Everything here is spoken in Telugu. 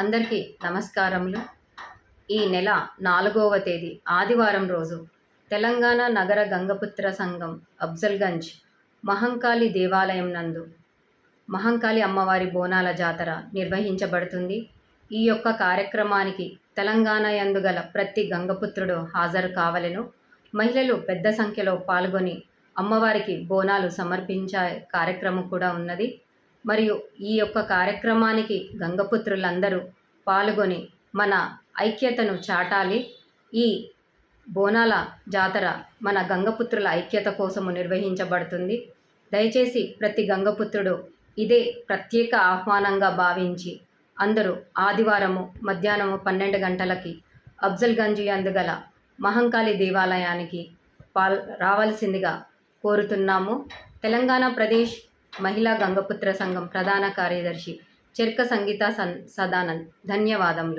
అందరికీ నమస్కారములు. ఈ నెల నాలుగవ తేదీ ఆదివారం రోజు తెలంగాణ నగర గంగపుత్ర సంఘం అఫ్జల్గంజ్ మహంకాళి దేవాలయం నందు మహంకాళి అమ్మవారి బోనాల జాతర నిర్వహించబడుతుంది. ఈ యొక్క కార్యక్రమానికి తెలంగాణ యందు గల ప్రతి గంగపుత్రుడు హాజరు కావలెను. మహిళలు పెద్ద సంఖ్యలో పాల్గొని అమ్మవారికి బోనాలు సమర్పించే కార్యక్రమం కూడా ఉన్నది. మరియు ఈ యొక్క కార్యక్రమానికి గంగపుత్రులందరూ పాల్గొని మన ఐక్యతను చాటాలి. ఈ బోనాల జాతర మన గంగపుత్రుల ఐక్యత కోసము నిర్వహించబడుతుంది. దయచేసి ప్రతి గంగపుత్రుడు ఇదే ప్రత్యేక ఆహ్వానంగా భావించి అందరూ ఆదివారము మధ్యాహ్నము పన్నెండు గంటలకి అఫ్జల్గంజ్ అందుగల మహంకాళి దేవాలయానికి పాల్ రావాల్సిందిగా కోరుతున్నాము. తెలంగాణ ప్రదేశ్ మహిళా గంగపుత్ర సంఘం ప్రధాన కార్యదర్శి చెర్క సంగీత సన్ సదానంద్. ధన్యవాదములు.